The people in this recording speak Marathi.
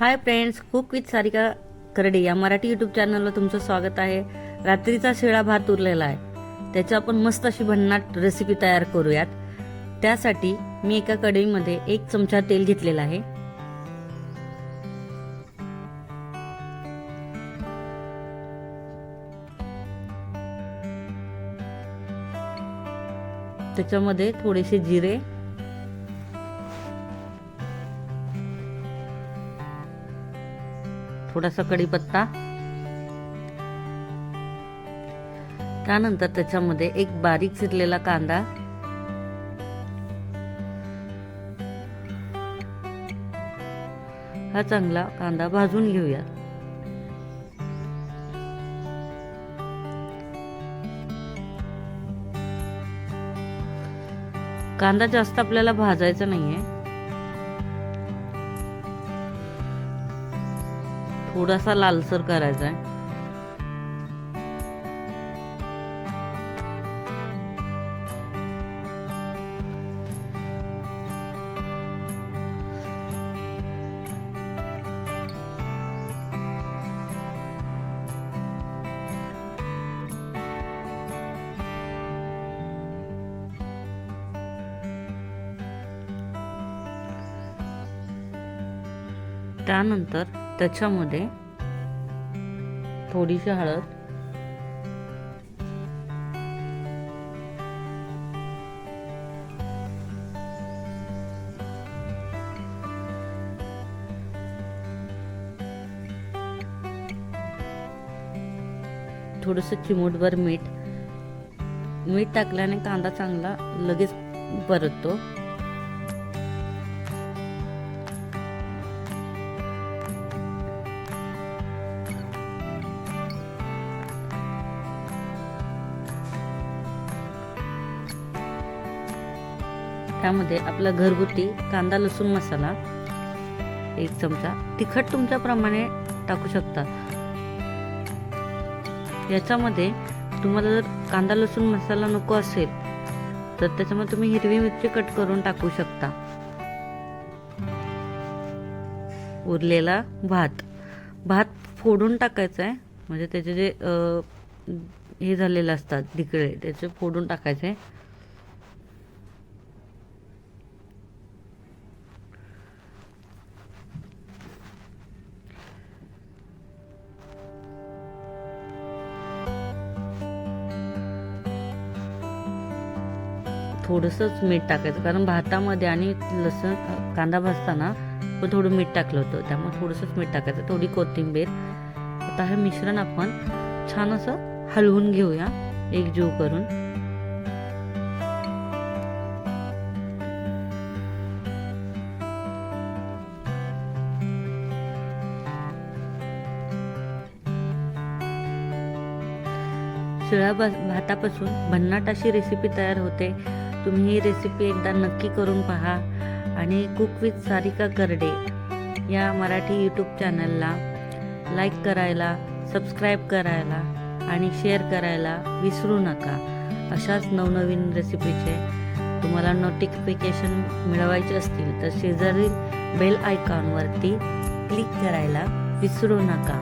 Hi friends cook with Sarika Karde. या मराठी युट्यूब चॅनलला तुमचं स्वागत आहे. रात्रीचा शिळा भात उरलेला आहे. त्याची आपण मस्त अशी भन्नाट रेसिपी तयार करूयात. त्यासाठी मी एका कढईमध्ये एक चमचा तेल घेतलेला आहे. त्याच्यामध्ये थोडेसे जिरे थोडासा कढीपत्ता. त्यानंतर त्याच्यामध्ये एक बारीक चिरलेला कांदा. हा चांगला कांदा भाजून घेऊया. कांदा जास्त आपल्याला भाजायचा नाहीये. थोडासा लालसर करायचा आहे. त्यानंतर त्याच्यामध्ये थोडीशी हळद. थोडस चिमूटभर मीठ. मीठ टाकल्याने कांदा चांगला लगेच परततो. त्यामध्ये आपला घरगुती कांदा लसूण मसाला एक चमचा. तिखट तुमच्या प्रमाणे टाकू शकता. याच्यामध्ये तुम्हाला जर कांदा लसूण मसाला नको असेल तर त्याच्यामध्ये तुम्ही हिरवी मिरची कट करून टाकू शकता. उरलेला भात. भात फोडून टाकायचा आहे. म्हणजे त्याचे जे हे झालेले असतात ढिकळे त्याचे फोडून टाकायचे. थोडंसंच मीठ टाकायचं. कारण भातामध्ये आणि लसूण कांदा भाजताना पण थोडं मीठ टाकलं होतं. त्यामुळे थोडंसंच मीठ टाकायचं. थोडी कोथिंबीर. आता हे मिश्रण आपण छान असं हलवून घेऊया. एकजीव करून. शिळा भातापासून भन्नाट अशी रेसिपी तयार होते. तुम्ही ही रेसिपी एकदा नक्की करून पहा. आणि कुक विथ सारिका करडे या मराठी यूट्यूब चॅनलला लाईक करायला सबस्क्राईब करायला आणि शेअर करायला विसरू नका. अशाच नवनवीन रेसिपीचे तुम्हाला नोटिफिकेशन मिळवायचे असतील तर शेजारील बेल आयकॉनवरती क्लिक करायला विसरू नका.